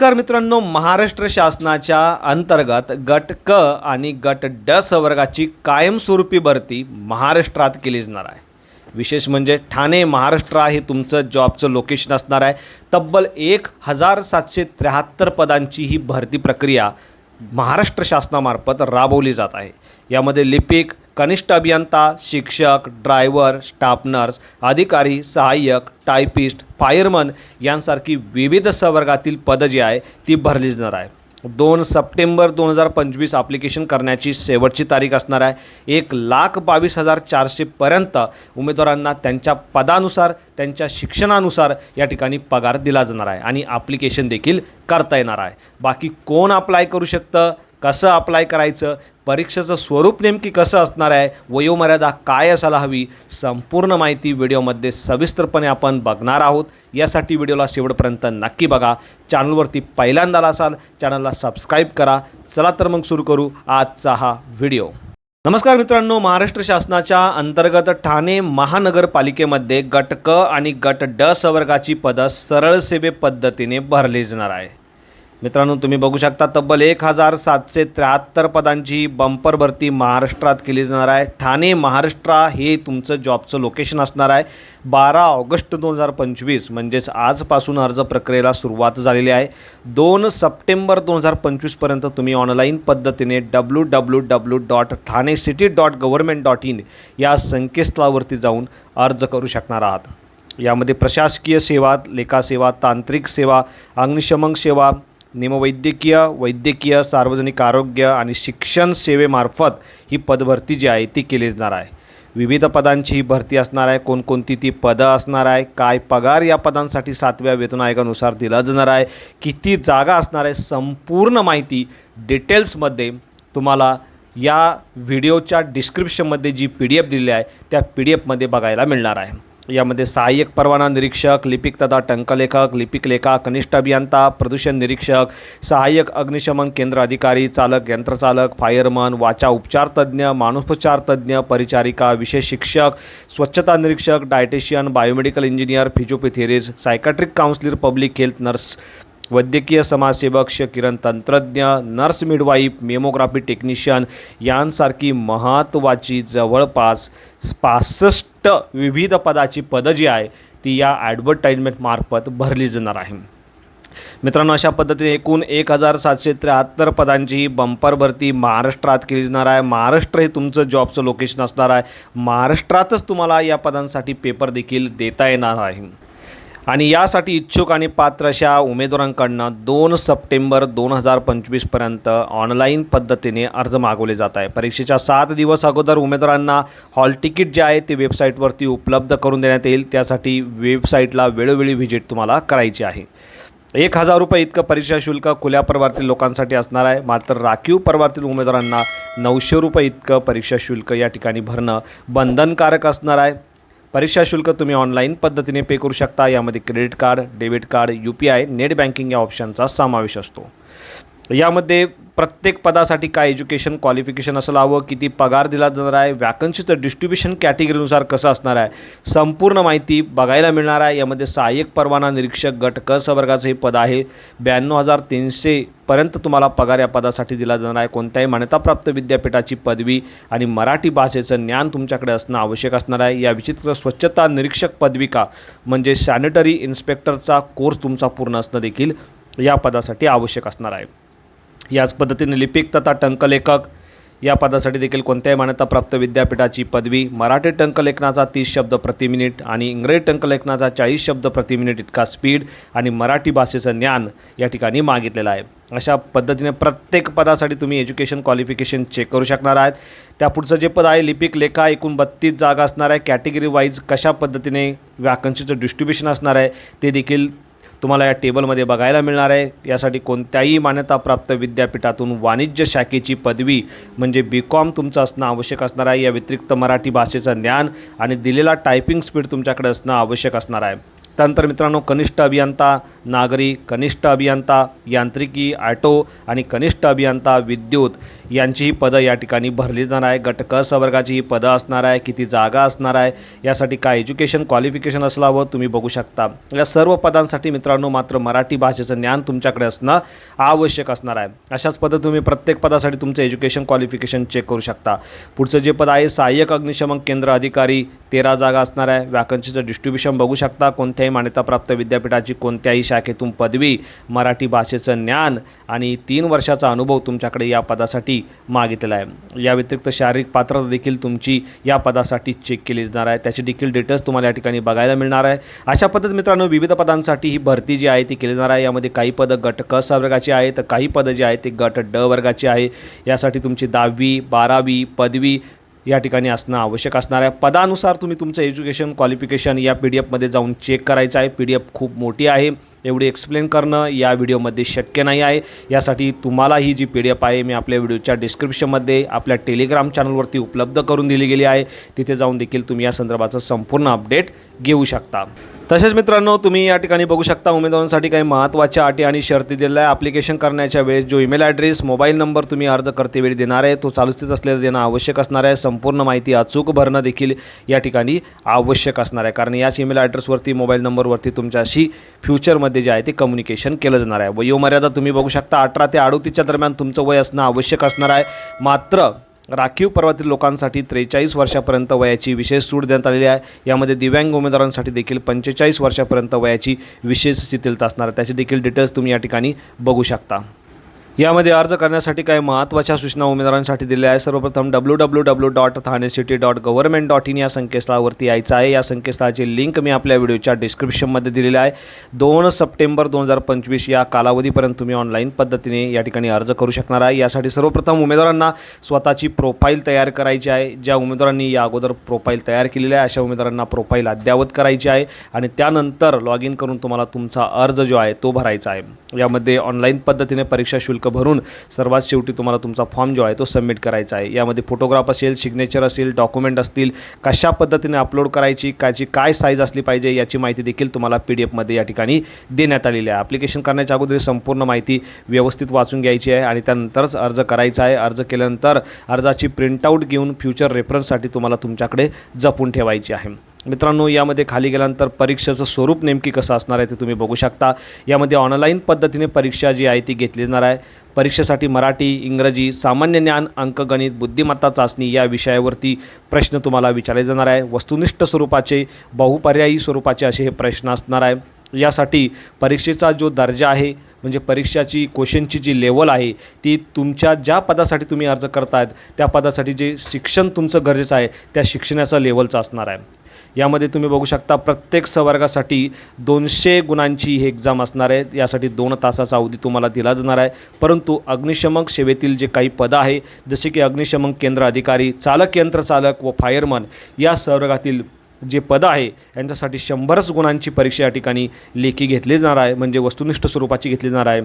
नमस्कार मित्रांनो महाराष्ट्र शासनाच्या अंतर्गत गट क आणि गट ड सवर्गाची कायमस्वरूपी भरती महाराष्ट्रात केली जाणार आहे. विशेष म्हणजे ठाणे महाराष्ट्र हे तुमचं जॉबचं लोकेशन असणार आहे. तब्बल एक हजार सातशे त्र्याहत्तर पदांची ही भरती प्रक्रिया महाराष्ट्र शासनामार्फत राबवली जात आहे. यामध्ये लिपिक कनिष्ठ अभियंता शिक्षक ड्रायव्हर स्टाफ नर्स अधिकारी सहाय्यक टायपिस्ट फायरमन यांसारखी विविध संवर्गातील पदं जी आहे ती भरली जाणार आहे दोन सप्टेंबर दोन हजार पंचवीस ॲप्लिकेशन करण्याची शेवटची तारीख असणार आहे. एक लाख बावीस हजार चारशेपर्यंत उमेदवारांना त्यांच्या पदानुसार त्यांच्या शिक्षणानुसार या ठिकाणी पगार दिला जाणार आहे आणि ॲप्लिकेशन देखील करता येणार आहे. बाकी कोण अप्लाय करू शकतं? कसं अप्लाय करायचं? परीक्षेचं स्वरूप नेमकी कसं असणार आहे? वयोमर्यादा काय असायला हवी? संपूर्ण माहिती व्हिडिओमध्ये सविस्तरपणे आपण बघणार आहोत. यासाठी व्हिडिओला शेवटपर्यंत नक्की बघा. चॅनलवरती पहिल्यांदा असाल चॅनलला सबस्क्राईब करा. चला तर मग सुरू करू आजचा हा व्हिडिओ. नमस्कार मित्रांनो महाराष्ट्र शासनाच्या अंतर्गत ठाणे महानगरपालिकेमध्ये गट क आणि गट ड संवर्गाची पदं सरळ सेवे पद्धतीने भरली जाणार आहे. मित्रांनो तुम्ही बघू शकता तब्बल एक हजार सातशे त्र्याहत्तर पदांची बंपर भरती महाराष्ट्रात केली जाणार आहे. ठाणे महाराष्ट्र हे तुमचं जॉबचं लोकेशन असणार आहे. बारा ऑगस्ट दोन हजार पंचवीस म्हणजेच आजपासून अर्ज प्रक्रियेला सुरुवात झालेली आहे. दोन सप्टेंबर दोन हजार पंचवीसपर्यंत तुम्ही ऑनलाईन पद्धतीने W W W dot Thane city dot government dot in या संकेतस्थळावरती जाऊन अर्ज करू शकणार आहात. यामध्ये प्रशासकीय सेवा लेखासेवा तांत्रिक सेवा अग्निशमन सेवा निमवैद्यकीय वैद्यकीय सार्वजनिक आरोग्य आणि शिक्षण सेवेमार्फत ही पदभरती जी आहे ती केली जाणार आहे. विविध पदांची ही भरती असणार आहे. कोणकोणती ती पदं असणार आहे? काय पगार या पदांसाठी सातव्या वेतन आयोगानुसार दिला जाणार आहे? किती जागा असणार आहे? संपूर्ण माहिती डिटेल्समध्ये तुम्हाला या व्हिडिओच्या डिस्क्रिप्शनमध्ये जी पी डी एफ दिलेली आहे त्या पी डी एफमध्ये बघायला मिळणार आहे. यामध्ये सहाय्यक परवाना निरीक्षक लिपिक तथा टंकलेखक लिपिक लेखा कनिष्ठ अभियंता प्रदूषण निरीक्षक सहाय्यक अग्निशमन केंद्र अधिकारी चालक यंत्रचालक फायरमन वाचा उपचार तज्ज्ञ मानसोपचार तज्ज्ञ परिचारिका विशेष शिक्षक स्वच्छता निरीक्षक dietician biomedical engineer physiotherapist psychiatric counsellor public health nurse वैद्यकीय समाजसेवक श किरण तंत्रज्ञ नर्स मिडवाईफ मेमोग्राफी टेक्निशियन यांसारखी महत्त्वाची जवळपास पासष्ट विविध पदाची पदं जी आहे ती या ॲडव्हर्टाईजमेंटमार्फत भरली जाणार आहे. मित्रांनो अशा पद्धतीने एकूण एक हजार सातशे त्र्याहत्तर पदांची ही बंपर भरती महाराष्ट्रात केली जाणार आहे. महाराष्ट्र हे तुमचं जॉबचं लोकेशन असणार आहे. महाराष्ट्रातच तुम्हाला या पदांसाठी पेपर देखील देता येणार आहे. आणि यासाठी इच्छुक आणि पात्र अशा उमेदवारांकडनं दोन सप्टेंबर दोन हजार पंचवीसपर्यंत ऑनलाईन पद्धतीने अर्ज मागवले जात आहे. परीक्षेच्या सात दिवस अगोदर उमेदवारांना हॉल तिकीट जे आहे ते वेबसाईटवरती उपलब्ध करून देण्यात येईल. त्यासाठी वेबसाईटला वेळोवेळी व्हिजिट तुम्हाला करायची आहे. एक हजार रुपये इतकं परीक्षा शुल्क खुल्या पर्वातील लोकांसाठी असणार आहे. मात्र राखीव प्रवर्तील उमेदवारांना नऊशे रुपये इतकं परीक्षा शुल्क या ठिकाणी भरणं बंधनकारक असणार आहे. परीक्षा शुल्क तुम्ही ऑनलाईन पद्धतीने पे करू शकता. यामध्ये credit card debit card U P I net banking या ऑप्शनचा समावेश असतो. यामध्ये प्रत्येक पदासाठी काय एज्युकेशन क्वालिफिकेशन असं हवं किती पगार दिला जाणार आहे वॅकन्सीचं डिस्ट्रीब्युशन कॅटेगरीनुसार कसं असणार आहे संपूर्ण माहिती बघायला मिळणार आहे. यामध्ये सहाय्यक परवाना निरीक्षक गट क सवर्गाचं हे पद आहे. ब्याण्णव हजार तीनशेपर्यंत तुम्हाला पगार या पदासाठी दिला जाणार आहे. कोणत्याही मान्यताप्राप्त विद्यापीठाची पदवी आणि मराठी भाषेचं ज्ञान तुमच्याकडे असणं आवश्यक असणार आहे. या विचित्र स्वच्छता निरीक्षक पदविका म्हणजे सॅनिटरी इन्स्पेक्टरचा कोर्स तुमचा पूर्ण असणं देखील या पदासाठी आवश्यक असणार आहे. याच पद्धतीने लिपिक तथा टंकलेखक या पदासाठी देखील कोणत्याही मान्यताप्राप्त विद्यापीठाची पदवी. मराठी टंकलेखनाचा तीस शब्द प्रति मिनिट आणि इंग्रजी टंकलेखनाचा चाळीस शब्द प्रति मिनिट इतका स्पीड आणि मराठी भाषेचं ज्ञान या ठिकाणी मागितलेलं आहे. अशा पद्धतीने प्रत्येक पदासाठी तुम्ही एज्युकेशन क्वालिफिकेशन चेक करू शकणार आहेत. त्यापुढचं जे पद आहे लिपिक लेखा एकूण बत्तीस जागा असणार आहे. कॅटेगरी वाईज कशा पद्धतीने वॅकन्सीचं डिस्ट्रीब्युशन असणार आहे ते देखील तुम्हाला या टेबलमध्ये बघायला मिळणार आहे. यासाठी कोणत्याही मान्यताप्राप्त विद्यापीठातून वाणिज्य शाखेची पदवी म्हणजे बी कॉम तुमचं असणं आवश्यक असणार आहे. या व्यतिरिक्त मराठी भाषेचं ज्ञान आणि दिलेला टायपिंग स्पीड तुमच्याकडे असणं आवश्यक असणार आहे. त्यानंतर मित्रांनो कनिष्ठ अभियंता नागरी कनिष्ठ अभियंता यांत्रिकी ॲटो आणि कनिष्ठ अभियंता विद्युत यांची ही पदं या ठिकाणी भरली जाणार आहे. गट क सवर्गाची ही पदं असणार आहे. किती जागा असणार आहे? यासाठी काय एज्युकेशन क्वालिफिकेशन असावं तुम्ही बघू शकता. या सर्व पदांसाठी मित्रांनो मात्र मराठी भाषेचं ज्ञान तुमच्याकडे असणं आवश्यक असणार आहे. अशाच पद्धत तुम्ही प्रत्येक पदासाठी तुमचं एज्युकेशन क्वालिफिकेशन चेक करू शकता. पुढचं जे पद आहे सहाय्यक अग्निशमन केंद्र अधिकारी तेरा जागा असणार आहे. वॅकन्सीचं डिस्ट्रीब्युशन बघू शकता. कोणत्याही मान्यताप्राप्त विद्यापीठाची कोणत्याही शाखेतून पदवी मराठी भाषेचं ज्ञान आणि तीन वर्षाचा अनुभव तुमच्याकडे या पदासाठी मागितलेला आहे. या व्यतिरिक्त शारीरिक पात्रता देखील तुमची या पदासाठी चेक केली जाणार आहे. त्याचे देखील डिटेल्स तुम्हाला या ठिकाणी बघायला मिळणार आहे. अशा पद्धत मित्रांनो विविध पदांसाठी ही भरती जी आहे ती केली जाणार आहे. यामध्ये काही पदं गट क स वर्गाची आहे तर काही पदं जी आहेत ती गट ड वर्गाची आहे. यासाठी तुमची दहावी बारावी पदवी या ठिकाणी असणं आवश्यक असणार आहे. पदानुसार तुम्ही तुमचं एज्युकेशन क्वालिफिकेशन या पी डी एफमध्ये जाऊन चेक करायचं आहे. पी डी एफ खूप मोठी आहे. एवढी एक्सप्लेन करणं या व्हिडिओमध्ये शक्य नाही आहे. यासाठी तुम्हाला ही जी पी डी एफ आहे मी आपल्या व्हिडिओच्या डिस्क्रिप्शनमध्ये आपल्या टेलिग्राम चॅनलवरती उपलब्ध करून दिली गेली आहे. तिथे जाऊन देखील तुम्ही या संदर्भाचं संपूर्ण अपडेट घेऊ शकता. तसेच मित्रांनो तुम्ही या ठिकाणी बघू शकता उमेदवारांसाठी काही महत्त्वाच्या अटी आणि शर्ती दिलेल्या आहे ॲप्लिकेशन करण्याच्या वेळेस जो ईमेल ॲड्रेस मोबाईल नंबर तुम्ही अर्ज करतेवेळी देणार आहे तो चालू स्थित असलेला देणं आवश्यक असणार आहे. संपूर्ण माहिती अचूक भरणं देखील या ठिकाणी आवश्यक असणार आहे. कारण याच ईमेल ॲड्रेसवरती मोबाईल नंबरवरती तुमच्याशी फ्युचरमध्ये जे आहे ते कम्युनिकेशन केलं जाणार आहे. वयोमर्यादा तुम्ही बघू शकता अठरा ते अडोतीसच्या दरम्यान तुमचं वय असणं आवश्यक असणार आहे. मात्र राखीव पर्वातील लोकांसाठी त्रेचाळीस वर्षापर्यंत वयाची विशेष सूट देण्यात आलेली आहे. यामध्ये दिव्यांग उमेदवारांसाठी देखील पंचेचाळीस वर्षापर्यंत वयाची विशेष शिथिलता असणार आहे. त्याची देखील डिटेल्स तुम्ही या ठिकाणी बघू शकता. यामध्ये अर्ज करण्यासाठी काही महत्त्वाच्या सूचना उमेदवारांसाठी दिल्या आहे सर्वप्रथम W W W dot Thane city dot government dot in या संकेतस्थळावरती यायचं आहे. या संकेतस्थळाची लिंक मी आपल्या व्हिडिओच्या डिस्क्रिप्शनमध्ये दिलेली आहे. दोन सप्टेंबर दोन हजार पंचवीस या कालावधीपर्यंत तुम्ही ऑनलाईन पद्धतीने या ठिकाणी अर्ज करू शकणार आहे. यासाठी सर्वप्रथम उमेदवारांना स्वतःची प्रोफाईल तयार करायची आहे. ज्या उमेदवारांनी या अगोदर प्रोफाईल तयार केलेली आहे अशा उमेदवारांना प्रोफाईल अद्ययावत करायची आहे आणि त्यानंतर लॉग इन करून तुम्हाला तुमचा अर्ज जो आहे तो भरायचा आहे. यामध्ये ऑनलाईन पद्धतीने परीक्षा शुल्क भरून सर्वात शेवटी तुम्हाला तुमचा फॉर्म जो आहे तो सबमिट करायचा आहे. यामध्ये फोटोग्राफ असेल सिग्नेचर असेल डॉक्युमेंट असतील कशा पद्धतीने अपलोड करायची कायची काय साईज असली पाहिजे याची माहिती देखील तुम्हाला पी डी एफमध्ये या ठिकाणी देण्यात आलेली आहे. ॲप्लिकेशन करण्याच्या अगोदर संपूर्ण माहिती व्यवस्थित वाचून घ्यायची आहे आणि त्यानंतरच अर्ज करायचा आहे. अर्ज केल्यानंतर अर्जाची प्रिंटआउट घेऊन फ्युचर रेफरन्ससाठी तुम्हाला तुमच्याकडे जपून ठेवायची आहे. मित्रांनो यामध्ये खाली गेल्यानंतर परीक्षेचं स्वरूप नेमकी कसं असणार आहे ते तुम्ही बघू शकता. यामध्ये ऑनलाईन पद्धतीने परीक्षा जी आहे ती घेतली जाणार आहे. परीक्षेसाठी मराठी इंग्रजी सामान्य ज्ञान अंकगणित बुद्धिमत्ता चाचणी या विषयावरती प्रश्न तुम्हाला विचारले जाणार आहे. वस्तुनिष्ठ स्वरूपाचे बहुपर्यायी स्वरूपाचे असे हे प्रश्न असणार आहे. यासाठी परीक्षेचा जो दर्जा आहे म्हणजे परीक्षाची क्वेश्चनची जी लेवल आहे ती तुमच्या ज्या पदासाठी तुम्ही अर्ज करतायत त्या पदासाठी जे शिक्षण तुमचं गरजेचं आहे त्या शिक्षणाचा लेवलचा असणार आहे. यामध्ये तुम्ही बघू शकता प्रत्येक संवर्गासाठी दोनशे गुणांची ही एक्झाम असणार आहे यासाठी दोन तासाचा अवधी तुम्हाला दिला जाणार आहे. परंतु अग्निशमक सेवेतील जे काही पदं आहे जसे की अग्निशमक केंद्र अधिकारी चालक यंत्रचालक व फायरमन या संवर्गातील जे पदं आहे यांच्यासाठी शंभरच गुणांची परीक्षा या ठिकाणी लेखी घेतली जाणार आहे म्हणजे वस्तुनिष्ठ स्वरूपाची घेतली जाणार आहे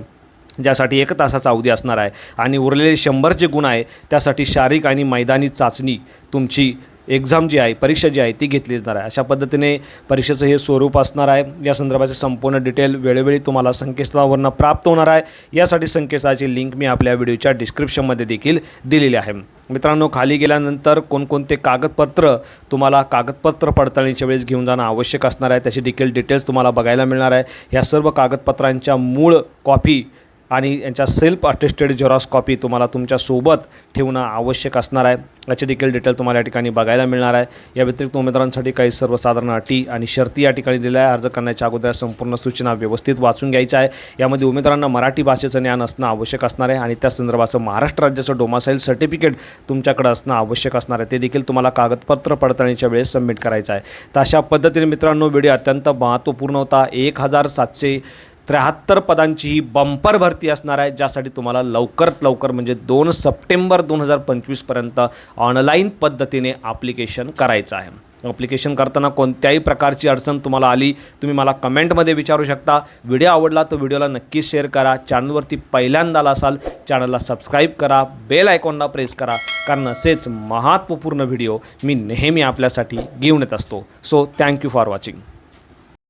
ज्यासाठी एक तासाचा अवधी असणार आहे. आणि उरलेले शंभर जे गुण आहे त्यासाठी शारीरिक आणि मैदानी चाचणी तुमची एक्झाम जी आहे परीक्षा जी आहे ती घेतली जाणार आहे. अशा पद्धतीने परीक्षेचं हे स्वरूप असणार आहे. या संदर्भाचे संपूर्ण डिटेल वेळोवेळी तुम्हाला संकेतस्थळावरनं प्राप्त होणार आहे. यासाठी संकेतस्थळाची लिंक मी आपल्या व्हिडिओच्या डिस्क्रिप्शनमध्ये देखील दिलेली आहे. मित्रांनो खाली गेल्यानंतर कोणकोणते कागदपत्र तुम्हाला कागदपत्र पडताळणीच्या वेळेस घेऊन जाणं आवश्यक असणार आहे त्याची देखील डिटेल्स तुम्हाला बघायला मिळणार आहे. या सर्व कागदपत्रांच्या मूळ कॉपी आणि यांच्या सेल्फ अटेस्टेड झेरॉक्स कॉपी तुम्हाला तुमच्यासोबत ठेवणं आवश्यक असणार आहे. याची देखील डिटेल तुम्हाला या ठिकाणी बघायला मिळणार आहे. या व्यतिरिक्त उमेदवारांसाठी काही सर्वसाधारण अटी आणि शर्ती या ठिकाणी दिल्या आहे. अर्ज करण्याच्या अगोदर संपूर्ण सूचना व्यवस्थित वाचून घ्यायच्या आहे. यामध्ये उमेदवारांना मराठी भाषेचं ज्ञान असणं आवश्यक असणार आहे आणि त्या संदर्भाचं महाराष्ट्र राज्याचं डोमासाईल सर्टिफिकेट तुमच्याकडे असणं आवश्यक असणार आहे. ते देखील तुम्हाला कागदपत्र पडताळणीच्या वेळेस सबमिट करायचं आहे. तर अशा पद्धतीने मित्रांनो व्हिडिओ अत्यंत महत्त्वपूर्ण होता. एक हजार सातशे त्र्याहत्तर पदांची ही बंपर भरती असणार आहे ज्यासाठी तुम्हाला लवकरात लवकर म्हणजे दोन सप्टेंबर दोन हजार पंचवीसपर्यंत ऑनलाईन पद्धतीने ॲप्लिकेशन करायचं आहे. ॲप्लिकेशन करताना कोणत्याही प्रकारची अडचण तुम्हाला आली तुम्ही मला कमेंटमध्ये विचारू शकता. व्हिडिओ आवडला तर व्हिडिओला नक्कीच शेअर करा. चॅनलवरती पहिल्यांदा आला असाल चॅनलला सबस्क्राईब करा. बेल आयकॉनला प्रेस करा कारण असेच महत्त्वपूर्ण व्हिडिओ मी नेहमी आपल्यासाठी घेऊन येत असतो. So thank you for watching